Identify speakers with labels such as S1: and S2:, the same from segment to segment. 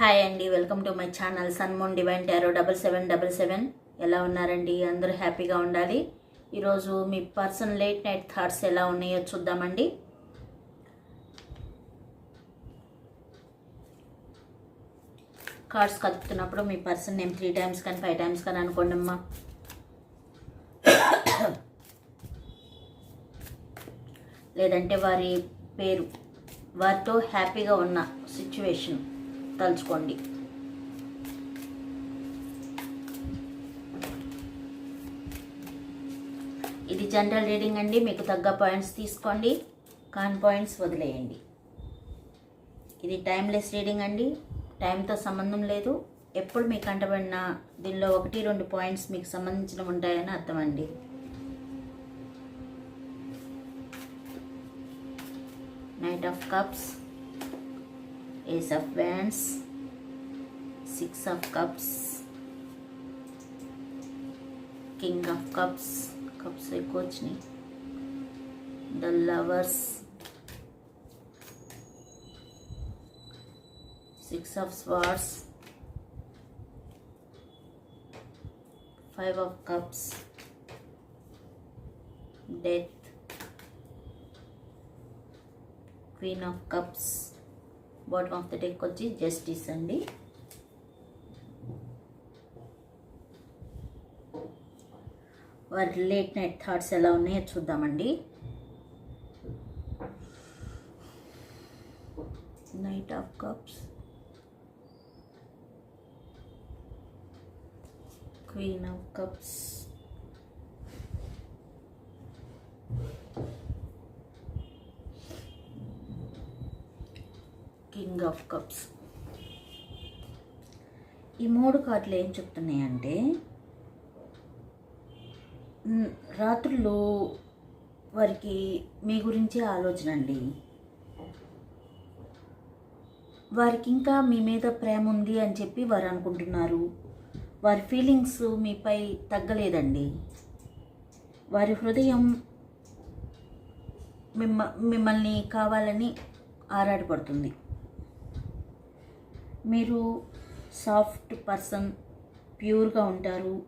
S1: Hi అండి welcome to my channel Sunmoon divine tarot double seven double seven. ఎలా ఉన్నారండి? అందరూ హ్యాపీగా ఉండాలి. ఈరోజు మీ పర్సన్ లేట్ నైట్ థాట్స్ ఎలా ఉన్నాయో చూద్దామండి. కార్డ్స్ కదుపుతున్నప్పుడు మీ పర్సన్ నేమ్ త్రీ టైమ్స్ కానీ ఫైవ్ టైమ్స్ కానీ అనుకోండి అమ్మా. లేదంటే వారి పేరు వారితో హ్యాపీగా ఉన్న సిచ్యువేషన్. తలుచుకోండి. ఇది జనరల్ రీడింగ్ అండి మీకు తగ్గ పాయింట్స్ తీసుకోండి కాన్ పాయింట్స్ వదిలేయండి. ఇది టైమ్లెస్ రీడింగ్ అండి టైంతో సంబంధం లేదు. ఎప్పుడు మీకు అంటబడిన దీనిలో ఒకటి రెండు పాయింట్స్ మీకు సంబంధించిన ఉంటాయని అర్థం అండి. Knight of cups ace of wands six of cups king of cups cups से कुछ नहीं the lovers six of swords five of cups death queen of cups bottom of the deck వచ్చి జస్టిస్ అండి. వారి లేట్ నైట్ థాట్స్ ఎలా ఉన్నాయో చూద్దామండి. Knight of cups queen of cups king of cups. ఈ మూడు కార్డులు ఏం చెప్తున్నాయంటే రాత్రుల్లో వారికి మీ గురించే ఆలోచన అండి. వారికి ఇంకా మీ మీద ప్రేమ ఉంది అని చెప్పి వారు అనుకుంటున్నారు. వారి ఫీలింగ్స్ మీపై తగ్గలేదండి. వారి హృదయం మిమ్మ మిమ్మల్ని కావాలని ఆరాటపడుతుంది. మీరు సాఫ్ట్ పర్సన్ ప్యూర్గా ఉంటారు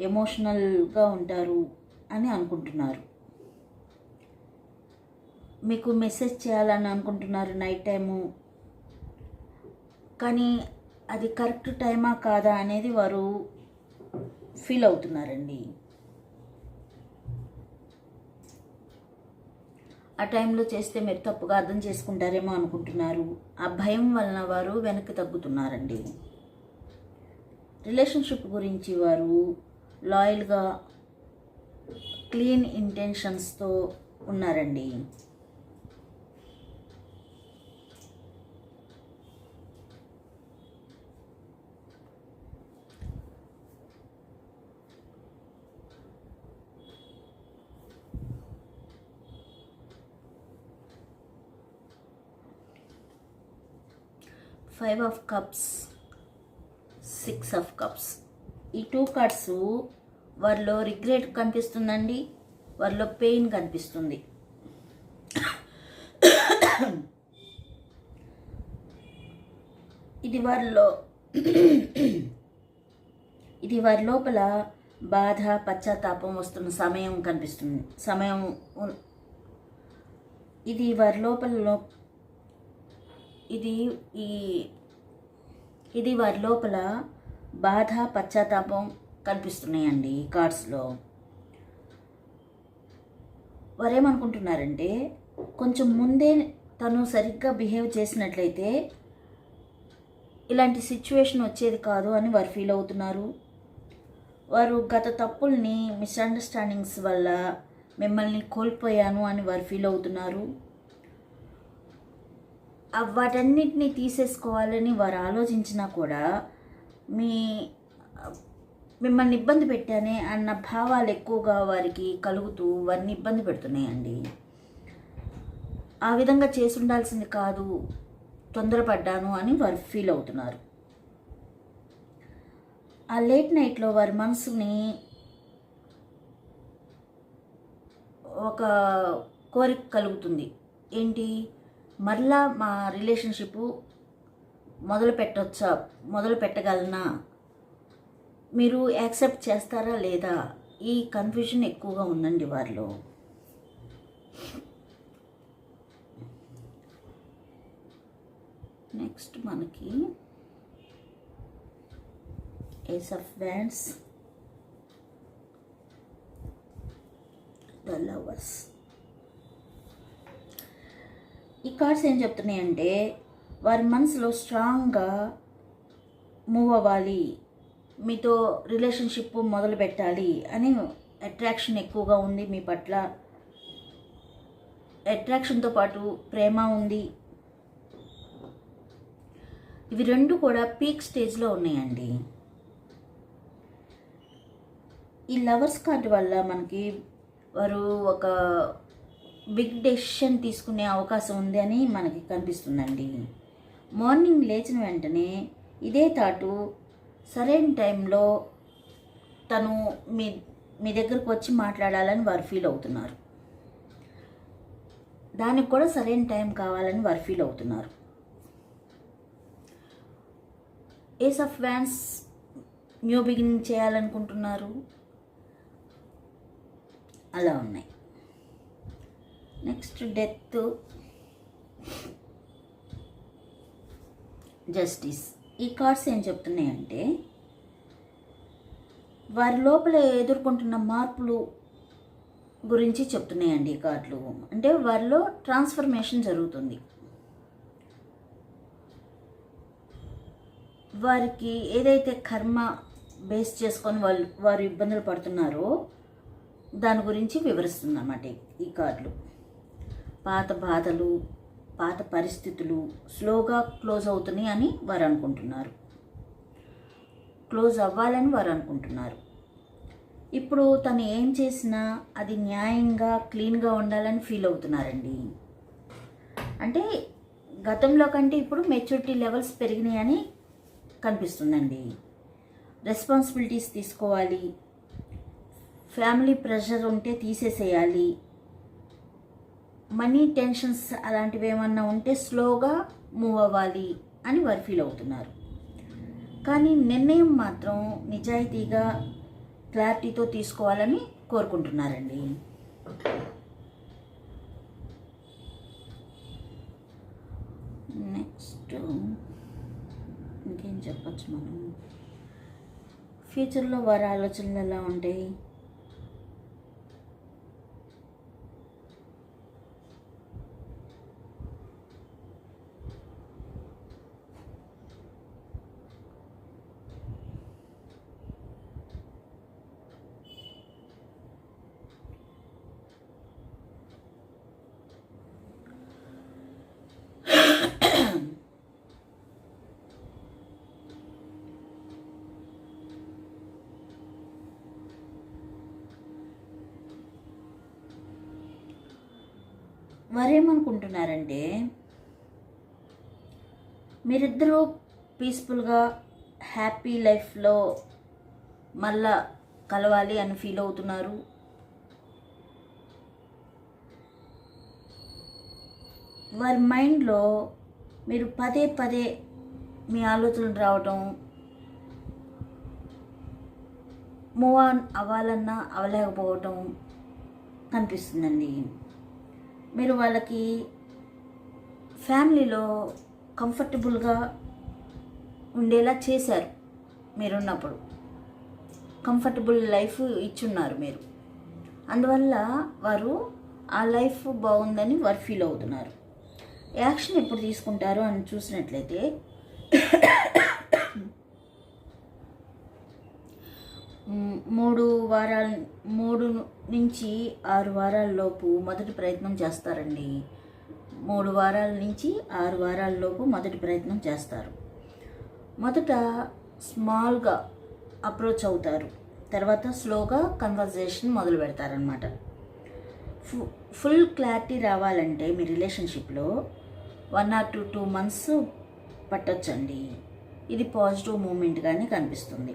S1: ఎమోషనల్గా ఉంటారు అని అనుకుంటున్నారు. మీకు మెసేజ్ చేయాలని అనుకుంటున్నారు నైట్ టైము. కానీ అది కరెక్ట్ టైమా కాదా అనేది వారు ఫీల్ అవుతున్నారండి. ఆ టైంలో చేస్తే మీరు తప్పుగా అర్థం చేసుకుంటారేమో అనుకుంటున్నారు. ఆ భయం వలన వారు వెనక్కి తగ్గుతున్నారండి. రిలేషన్షిప్ గురించి వారు లాయల్గా క్లీన్ ఇంటెన్షన్స్తో ఉన్నారండి. Five of cups six of cups ఈ టూ కార్డ్స్ వారిలో రిగ్రెట్ కనిపిస్తుందండి. వారిలో పెయిన్ కనిపిస్తుంది. ఇది వారిలో ఇది వారి లోపల బాధ పశ్చాత్తాపం వస్తున్న సమయం కనిపిస్తుంది. సమయం ఇది వారి లోపల ఇది ఈ ఇది వారి లోపల బాధ పశ్చాత్తాపం కనిపిస్తున్నాయండి ఈ కార్డ్స్లో. వారు ఏమనుకుంటున్నారంటే కొంచెం ముందే తను సరిగ్గా బిహేవ్ చేసినట్లయితే ఇలాంటి సిచ్యువేషన్ వచ్చేది కాదు అని వారు ఫీల్ అవుతున్నారు. వారు గత తప్పుల్ని మిస్అండర్స్టాండింగ్స్ వల్ల మిమ్మల్ని కోల్పోయాను అని వారు ఫీల్ అవుతున్నారు. వాటన్నిటిని తీసేసుకోవాలని వారు ఆలోచించినా కూడా మీ మిమ్మల్ని ఇబ్బంది పెట్టానే అన్న భావాలు ఎక్కువగా వారికి కలుగుతూ వారిని ఇబ్బంది పెడుతున్నాయండి. ఆ విధంగా చేసి ఉండాల్సింది కాదు తొందరపడ్డాను అని వారు ఫీల్ అవుతున్నారు. ఆ లేట్ నైట్లో వారి మనసుని ఒక కోరిక కలుగుతుంది. ఏంటి? మరలా మా రిలేషన్షిప్ మొదలు పెట్టొచ్చా? మొదలు పెట్టగలనా? మీరు యాక్సెప్ట్ చేస్తారా లేదా? ఈ కన్ఫ్యూజన్ ఎక్కువగా ఉందండి వారిలో. నెక్స్ట్ మనకి ace of wands the lovers ఈ కార్డ్స్ ఏం చెప్తున్నాయంటే వారి మనసులో స్ట్రాంగ్గా మూవ్ అవ్వాలి. మీతో రిలేషన్షిప్ మొదలు పెట్టాలి అని అట్రాక్షన్ ఎక్కువగా ఉంది మీ పట్ల. అట్రాక్షన్తో పాటు ప్రేమ ఉంది. ఇవి రెండు కూడా పీక్ స్టేజ్లో ఉన్నాయండి. ఈ లవర్స్ కార్డ్ వల్ల మనకి వారు ఒక బిగ్ డెసిషన్ తీసుకునే అవకాశం ఉంది అని మనకి కనిపిస్తుందండి. మార్నింగ్ లేచిన వెంటనే ఇదే తాటు సరైన టైంలో తను మీ మీ దగ్గరకు వచ్చి మాట్లాడాలని వారు ఫీల్ అవుతున్నారు. దానికి కూడా సరైన టైం కావాలని వారు ఫీల్ అవుతున్నారు. Ace of wands new beginning చేయాలనుకుంటున్నారు? అలా ఉన్నాయి. Next death. జస్టిస్. ఈ కార్డ్స్ ఏం చెప్తున్నాయంటే వారి లోపల ఎదుర్కొంటున్న మార్పులు గురించి చెప్తున్నాయండి ఈ కార్డులు. అంటే వారిలో ట్రాన్స్ఫర్మేషన్ జరుగుతుంది. వారికి ఏదైతే కర్మ బేస్ చేసుకొని వాళ్ళు వారు ఇబ్బందులు పడుతున్నారో దాని గురించి వివరిస్తుంది అన్నమాట ఈ కార్డులు. పాత బాధలు పాత పరిస్థితులు స్లోగా క్లోజ్ అవుతున్నాయి అని వారు అనుకుంటున్నారు. క్లోజ్ అవ్వాలని వారు అనుకుంటున్నారు. ఇప్పుడు తను ఏం చేసినా అది న్యాయంగా క్లీన్గా ఉండాలని ఫీల్ అవుతున్నారండి. అంటే గతంలో కంటే ఇప్పుడు మెచ్యూరిటీ లెవెల్స్ పెరిగినాయని కనిపిస్తుందండి. రెస్పాన్సిబిలిటీస్ తీసుకోవాలి. ఫ్యామిలీ ప్రెషర్ ఉంటే తీసేసేయాలి. మనీ టెన్షన్స్ అలాంటివి ఏమన్నా ఉంటే స్లోగా మూవ్ అవ్వాలి అని వారు ఫీల్ అవుతున్నారు. కానీ నిర్ణయం మాత్రం నిజాయితీగా క్లారిటీతో తీసుకోవాలని కోరుకుంటున్నారండి. నెక్స్ట్ ఇంకేం చెప్పచ్చు మనం? ఫ్యూచర్లో వారి ఆలోచనలు ఎలా ఉంటాయి? మరేమనుకుంటున్నారంటే మీరిద్దరూ పీస్ఫుల్గా హ్యాపీ లైఫ్లో మళ్ళా కలవాలి అని ఫీల్ అవుతున్నారు? వారి మైండ్లో మీరు పదే పదే మీ ఆలోచనలు రావటం మూవ్ ఆన్ అవ్వాలన్నా అవ్వలేకపోవటం కనిపిస్తుందండి. మీరు వాళ్ళకి ఫ్యామిలీలో కంఫర్టబుల్గా ఉండేలా చేశారు మీరున్నప్పుడు. కంఫర్టబుల్ లైఫ్ ఇచ్చున్నారు మీరు. అందువల్ల వారు ఆ లైఫ్ బాగుందని వారు ఫీల్ అవుతున్నారు. యాక్షన్ ఎప్పుడు తీసుకుంటారు అని చూసినట్లయితే మ్, మూడు వారాల మూడు నుంచి ఆరు వారాల లోపు మొదటి ప్రయత్నం చేస్తారండి. మూడు వారాల నుంచి ఆరు వారాల లోపు మొదటి ప్రయత్నం చేస్తారు. మొదట స్మాల్గా అప్రోచ్ అవుతారు. తర్వాత స్లోగా కన్వర్జేషన్ మొదలు పెడతారనమాట ఫు- ఫుల్ క్లారిటీ రావాలంటే మీ రిలేషన్షిప్లో one or two two months పట్టొచ్చండి. ఇది పాజిటివ్ మూమెంట్గానే కనిపిస్తుంది.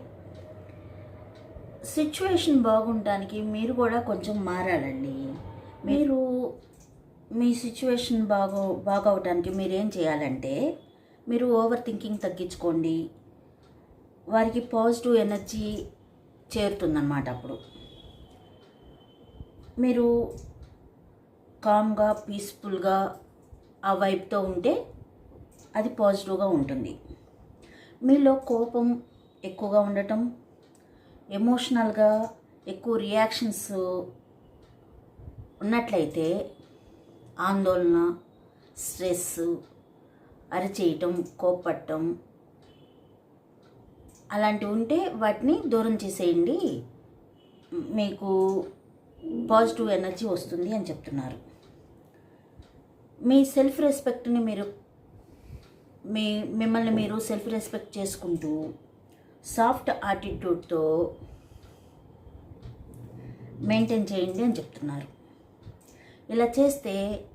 S1: సిచ్యువేషన్ బాగుండటానికి మీరు కూడా కొంచెం మారాలండి. మీరు మీ సిచ్యువేషన్ బాగో బాగవటానికి మీరు ఏం చేయాలంటే మీరు ఓవర్ థింకింగ్ తగ్గించుకోండి. వారికి పాజిటివ్ ఎనర్జీ చేరుతుందన్నమాట అప్పుడు. మీరు కామ్గా పీస్ఫుల్గా ఆ వైపుతో ఉంటే అది పాజిటివ్గా ఉంటుంది. మీలో కోపం ఎక్కువగా ఉండటం ఎమోషనల్గా ఎక్కువ రియాక్షన్స్ ఉన్నట్లయితే ఆందోళన స్ట్రెస్ అరిచేయటం కోప్పట్టం అలాంటివి ఉంటే వాటిని దూరం చేసేయండి. మీకు పాజిటివ్ ఎనర్జీ వస్తుంది అని చెప్తున్నారు. మీ సెల్ఫ్ రెస్పెక్ట్ని మీరు మీ మిమ్మల్ని మీరు సెల్ఫ్ రెస్పెక్ట్ చేసుకుంటూ సాఫ్ట్ యాటిట్యూడ్తో మెయింటైన్ చేయండి అని చెప్తున్నారు. ఇలా చేస్తే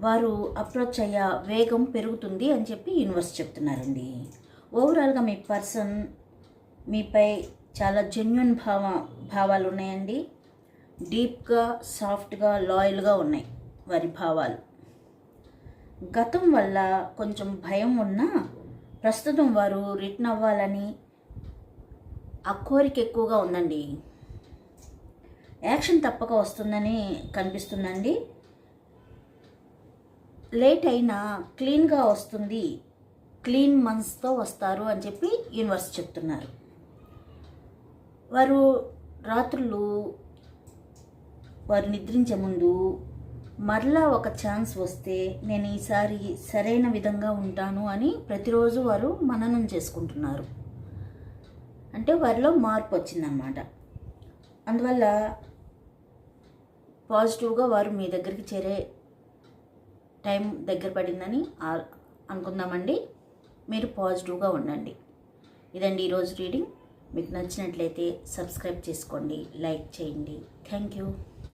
S1: వారు అప్రోచ్ అయ్యే వేగం పెరుగుతుంది అని చెప్పి యూనివర్స్ చెప్తున్నారండి. ఓవరాల్గా మీ పర్సన్ మీపై చాలా జెన్యున్ భావ భావాలు ఉన్నాయండి. డీప్గా సాఫ్ట్గా లాయల్గా ఉన్నాయి వారి భావాలు. గతం వల్ల కొంచెం భయం ఉన్నా ప్రస్తుతం వారు రిటర్న్ అవ్వాలని ఆ కోరిక ఎక్కువగా ఉందండి. యాక్షన్ తప్పక వస్తుందని కనిపిస్తుందండి. లేట్ అయినా క్లీన్గా వస్తుంది క్లీన్ మంత్స్తో వస్తారు అని చెప్పి యూనివర్స్ చెప్తున్నారు. వారు రాత్రులు వారు నిద్రించే ముందు మరలా ఒక ఛాన్స్ వస్తే నేను ఈసారి సరైన విధంగా ఉంటాను అని ప్రతిరోజు వారు మననం చేసుకుంటున్నారు. అంటే వారిలో మార్పు వచ్చిందనమాట అందువల్ల పాజిటివ్గా వారు మీ దగ్గరికి చేరే టైం దగ్గర పడిందని అనుకుందామండి. మీరు పాజిటివ్గా ఉండండి. ఇదండి ఈరోజు రీడింగ్. మీకు నచ్చినట్లయితే సబ్స్క్రైబ్ చేసుకోండి లైక్ చేయండి. Thank you.